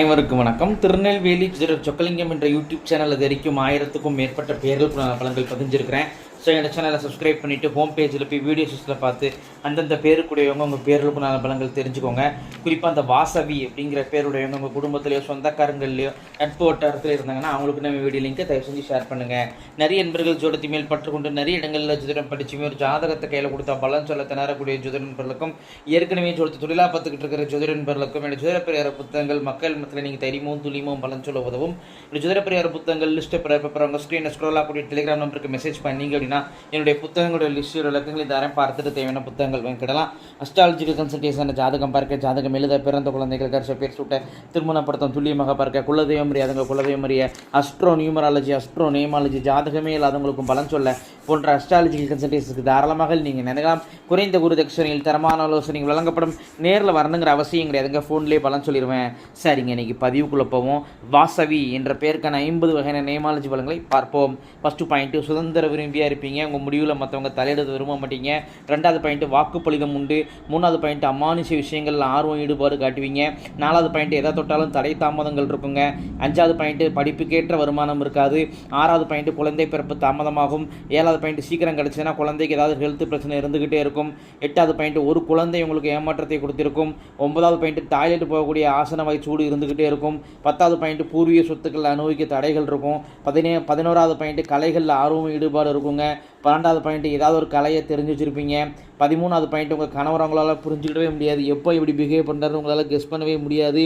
அனைவருக்கும் வணக்கம். திருநெல்வேலி சொக்கலிங்கம் என்ற யூடியூப் சேனல் இது வரைக்கும் ஆயிரத்துக்கும் மேற்பட்ட பேர்கள் ப- பலன்கள் பதிஞ்சிருக்கிறேன். ஸோ என்னோட சேனலை சப்ஸ்கிரைப் பண்ணிவிட்டு ஹோம் பேஜில் போய் வீடியோஸில் பார்த்து அந்தந்த பேருக்குடையவங்க உங்கள் பேருக்கு நல்ல பலங்கள் தெரிஞ்சுக்கோங்க. குறிப்பாக அந்த வாசவி அப்படிங்கிற பேருடையவங்க உங்கள் குடும்பத்திலையோ சொந்தக்காரங்கள்லையோ நட்பு வட்டாரத்தில் இருந்தாங்கன்னா அவங்களுக்கு நம்ம வீடியோ லிங்கை தயவு செஞ்சு ஷேர் பண்ணுங்கள் நிறைய நண்பர்கள் ஜோடத்தி மேல் பற்றுக்கொண்டு நிறைய இடங்களில் ஜோதிடம் படிச்சுமே ஒரு ஜாதகத்தை கையில் கொடுத்தா பலன் சொல்ல திணறக்கூடிய ஜோதிட நண்பர்களுக்கும் ஏற்கனவே ஜோதித்து தொழிலாக பார்த்துக்கிட்டு இருக்கிற ஜோதிட நண்பர்களுக்கும் என்னோட ஜோதிட பெரியார புத்தகங்கள் மக்கள் மத்தியில் நீங்கள் தைரியமும் துல்லியமும் பலன் சொல்ல உதவும். இந்த ஜோதிட பெரியார புத்தகங்கள் லிஸ்ட்டு பிறப்பிறவங்க ஸ்க்ரீனை ஸ்க்ரோலாக கூடிய டெலிகிராம் நம்பருக்கு மெசேஜ் பண்ணீங்க அப்படின்னு என்னுடைய புத்தகங்களோட லிஸ்ட் விளக்கங்களை தரேன் பார்த்துட்டு தேவையான புத்தகங்கள் வாங்கிக்கிடலாம். அஸ்ட்ராலஜிக்கல் கன்சல்டேஷன் ஜாதகம் பார்க்க ஜாதகம் எழுத பிறந்த குழந்தைகள் கரிச பேர் சூட்ட திருமணப்படுத்தம் துல்லியமாக பார்க்க குலதெய்வம் அறியாதவங்க குலதெய்வம் அறிய அஸ்ட்ரோ நியூமராலஜி அஸ்ட்ரோ நேமாலஜி ஜாதகமே இல்லாதவங்களுக்கும் பலன் சொல்ல போன்ற அஸ்ட்ராலஜிக்கல் கன்சல்டேஷனுக்கு தாராளமாக நீங்கள் நினைக்கலாம். குறைந்த குரு தட்சணையில் தரமான ஆலோசனைகள் வழங்கப்படும். நேரில் வரணுங்கிற அவசியம் கிடையாதுங்க ஃபோன்லேயே பலன் சொல்லிடுவேன் சரிங்க இன்றைக்கி பதிவுக்குள்ளே போவோம். வாசவி என்ற பெயருக்கான ஐம்பது வகையான நேமாலஜி பலன்களை பார்ப்போம். ஃபஸ்ட்டு பாயிண்ட்டு சுதந்திர விரும்பியாக இருப்பீங்க. உங்கள் முடிவில் மற்றவங்க தலையிட விரும்ப மாட்டீங்க. ரெண்டாவது பாயிண்ட்டு வாக்குப்பளிதம் உண்டு. மூணாவது பாயிண்ட் அமானுஷ விஷயங்களில் ஆர்வம் ஈடுபாடு காட்டுவீங்க. நாலாவது பாயிண்ட் எதை தொட்டாலும் தடை தாமதங்கள் இருக்குங்க அஞ்சாவது பாயிண்ட்டு படிப்புக்கேற்ற வருமானம் இருக்காது. ஆறாவது பாயிண்ட்டு குழந்தை பிறப்பு தாமதமாகும். ஏழாவது பாயிண்ட் சீக்கிரம் கிடச்சிதுன்னா குழந்தைக்கு ஏதாவது ஹெல்த் பிரச்சனை இருந்துக்கிட்டே இருக்கும். எட்டாவது பாயிண்ட் ஒரு குழந்தை உங்களுக்கு ஏமாற்றத்தை கொடுத்திருக்கும். ஒன்பதாவது பாயிண்ட் டாய்லெட் போகக்கூடிய ஆசன வகை சூடு இருந்துக்கிட்டே இருக்கும். பத்தாவது பாயிண்ட் பூர்வீக சொத்துக்கள் அனுபவிக்க தடைகள் இருக்கும். பதினே பதினோராவது பாயிண்ட் கலைகளில் ஆர்வம் ஈடுபாடு இருக்குங்க. பன்னெண்டாவது பாயிண்ட் ஏதாவது ஒரு கலையை தெரிஞ்சு வச்சுருப்பீங்க. பதிமூணாவது பாயிண்ட் உங்கள் கணவர் அவங்களால் புரிஞ்சுக்கிடவே முடியாது. எப்போ இப்படி பிஹேவ் பண்ணுறாரு உங்களால் கெஸ் பண்ணவே முடியாது.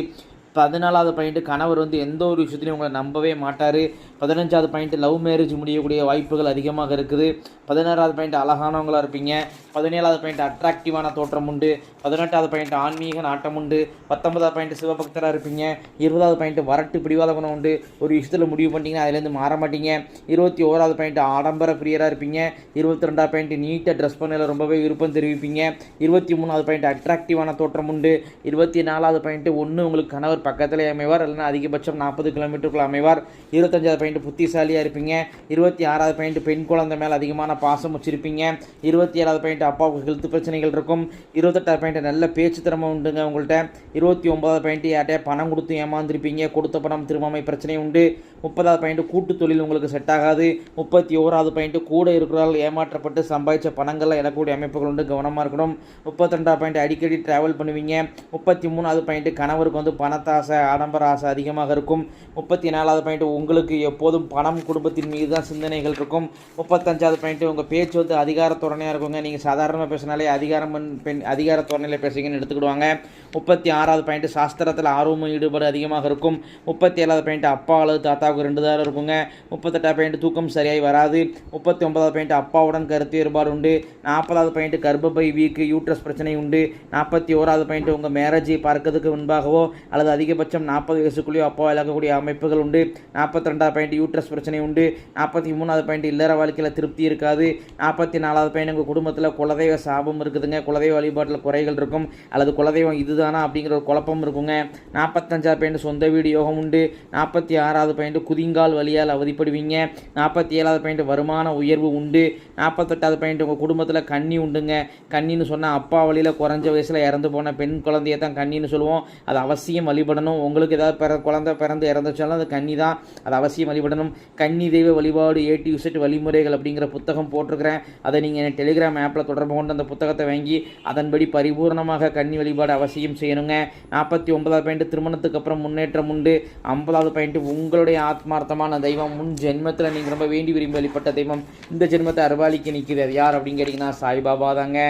பதினாலாவது பாயிண்ட் கணவர் வந்து எந்த ஒரு விஷயத்துலையும் உங்களை நம்பவே மாட்டார். பதினஞ்சாவது பாயிண்ட் லவ் மேரேஜ் முடியக்கூடிய வாய்ப்புகள் அதிகமாக இருக்குது. பதினாறாவது பாயிண்ட் அழகானவங்களா இருப்பீங்க. பதினேழாவது பாயிண்ட் அட்ராக்டிவான தோற்றம் உண்டு. பதினெட்டாவது பாயிண்ட் ஆன்மீக நாட்டம் உண்டு. பத்தொன்பதாவது பாயிண்ட் சிவபக்தராக இருப்பீங்க. இருபதாவது பாயிண்ட் வரட்டு பிடிவாத குணம் உண்டு. ஒரு விஷயத்தில் முடிவு பண்ணிட்டீங்கன்னா அதுலேருந்து மாற மாட்டீங்க. இருபத்தி ஓராவது பாயிண்ட் ஆடம்பர பிரியராக இருப்பீங்க. இருபத்தி ரெண்டாவது பாயிண்ட் நீட்டாக ட்ரெஸ் பண்ணல ரொம்பவே விருப்பம் தெரிவிப்பீங்க. இருபத்தி மூணாவது பாயிண்ட் அட்ராக்டிவான தோற்றம் உண்டு. இருபத்தி நாலாவது பாயிண்ட் ஒன்று உங்களுக்கு கணவர் பக்கத்தில் அமைவார். இல்லைன்னா அதிகபட்சம் நாற்பது கிலோமீட்டருக்குள்ள அமைவார். இருபத்தஞ்சாவது பாயிண்ட் புத்திசாலியாக இருப்பீங்க. இருபத்தி ஆறாவது பாயிண்ட் பெண் குழந்தை மேலே அதிகமான பாசம் வச்சுருப்பீங்க. இருபத்தி ஏழாவது பாயிண்ட் அப்பாவுக்கு ஹெல்த் பிரச்சனைகள் இருக்கும். இருபத்தெட்டாவது பாயிண்ட் நல்ல பேச்சு திறமை உண்டுங்க உங்கள்கிட்ட இருபத்தி ஒன்பதாவது பாயிண்ட் யார்ட்டே பணம் கொடுத்து ஏமாந்துருப்பீங்க. கொடுத்த பணம் திரும்பாமை பிரச்சனை உண்டு. முப்பதாவது பாயிண்ட் கூட்டு தொழில் உங்களுக்கு செட் ஆகாது. முப்பத்தி ஓராவது பாயிண்ட் கூட இருக்கிறால் ஏமாற்றப்பட்டு சம்பாதிச்ச பணங்கள்லாம் இழக்கக்கூடிய அமைப்புகள் உண்டு. கவனமாக இருக்கணும். முப்பத்தி ரெண்டாவது பாயிண்ட் அடிக்கடி ட்ராவல் பண்ணுவீங்க. முப்பத்தி மூணாவது பாயிண்ட் கணவருக்கு வந்து பணத்தாசை ஆடம்பர ஆசை அதிகமாக இருக்கும். முப்பத்தி நாலாவது பாயிண்ட் உங்களுக்கு எப்போதும் பணம் குடும்பத்தின் மீது தான் சிந்தனைகள் இருக்கும். முப்பத்தஞ்சாவது பாயிண்ட் உங்கள் பேச்சு வந்து அதிகார தோரணையாக இருக்குங்க. நீங்கள் சாதாரணமாக பேசினாலே அதிகாரம் பெண்- பெண் அதிகார தோரணையில் பேசுங்கன்னு எடுத்துக்கிடுவாங்க. முப்பத்தி ஆறாவது பாயிண்ட்டு சாஸ்திரத்தில் ஆர்வமும் ஈடுபாடு அதிகமாக இருக்கும். முப்பத்தி ஏழாவது பாயிண்ட்டு அப்பா அல்லது தாத்தாவுக்கு ரெண்டு தான் இருக்குங்க. முப்பத்தெட்டாவது பாயிண்ட் தூக்கம் சரியாய் வராது. முப்பத்தி ஒன்பதாவது பாயிண்ட் அப்பாவுடன் கருத்து வேறுபாடு உண்டு. நாற்பதாவது பாயிண்ட் கர்ப்பப்பை வீக்கு யூட்ரஸ் பிரச்சனை உண்டு. நாற்பத்தி ஓராவது பாயிண்ட் உங்கள் மேரேஜை பார்க்கறதுக்கு முன்பாகவோ அல்லது அதிகபட்சம் நாற்பது வயசுக்குள்ளேயோ அப்பாவை இழக்கக்கூடிய அமைப்புகள் உண்டு. நாற்பத்தி ரெண்டாவது பாயிண்ட் யூட்ரஸ் பிரச்சனை உண்டு. நாற்பத்தி மூணாவது பாயிண்ட் இல்லற வாழ்க்கையில் திருப்தி இருக்காது. நாற்பத்தி நாலாவது பாயிண்ட் உங்கள் குடும்பத்தில் குலதெய்வ சாபம் இருக்குதுங்க. குலதெய்வ வழிபாட்டில் குறைகள் இருக்கும். அல்லது குலதெய்வம் இதுதானா அப்படிங்கிற ஒரு குழப்பம் இருக்குங்க. நாற்பத்தஞ்சாவது பாயிண்ட் சொந்த வீடு யோகம் உண்டு. நாற்பத்தி ஆறாவது பாயிண்ட் குதிங்கால் வழியால் அவதிப்படுவீங்க. நாற்பத்தி ஏழாவது பாயிண்ட் வருமான உயர்வு உண்டு. நாற்பத்தெட்டாவது பாயிண்ட் உங்கள் குடும்பத்தில் கன்னி உண்டுங்க. கன்னின்னு சொன்னால் அப்பா வழியில் குறைஞ்ச வயசில் இறந்து போன பெண் குழந்தைய தான் கன்னின்னு சொல்லுவோம். அது அவசியம் வழிபடணும். உங்களுக்கு ஏதாவது பிற குழந்தை பிறந்து இறந்துச்சாலும் அது கன்னி தான் அது அவசியம் வழிபடணும். கன்னி தெய்வ வழிபாடு ஏடி யூசெட் வழிமுறைகள் அப்படிங்கிற புத்தகம் போட்டிருக்கிறேன். அதை நீங்கள் டெலிகிராம் ஆப்பில் தொடர்பு கொண்டு அந்த புத்தகத்தை வாங்கி அதன்படி பரிபூர்ணமாக கன்னி வழிபாடு அவசியம் செய்யணுங்க. நாற்பத்தி ஒன்பதாவது பாயிண்ட் திருமணத்துக்கு அப்புறம் முன்னேற்றம் உண்டு. ஐம்பதாவது பாயிண்ட் உங்களுடைய ஆத்மார்த்தமான தெய்வம். முன் ஜென்மத்தில் நீங்கள் ரொம்ப வேண்டி விரும்பி வழிபட்ட தெய்வம். இந்த ஜென்மத்தை அருவாளிக்கு நிற்கிறது யார் அப்படின்னு கேட்டிங்கன்னா சாய்பாபா தாங்க.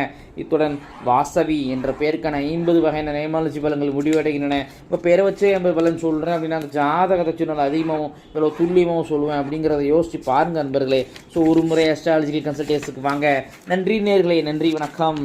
இத்துடன் வாசவி என்ற பேருக்கான ஐம்பது வகையான நேமாலஜி பலங்கள் முடிவடைகின்றன. இப்போ பேரை வச்சே ஐம்பது பலன் சொல்கிறேன் அப்படின்னா அந்த ஜாதகத்தை சொன்னால் அதிகமாகவும் இவ்வளோ துல்லியமாகவும் சொல்லுவேன் அப்படிங்கிறத யோசிச்சு பாருங்கள் நண்பர்களே. ஸோ ஒரு முறை அஸ்ட்ராலஜிக்கல் கன்சல்டேஷனுக்கு வாங்க. நன்றி நேர்களே நன்றி வணக்கம்.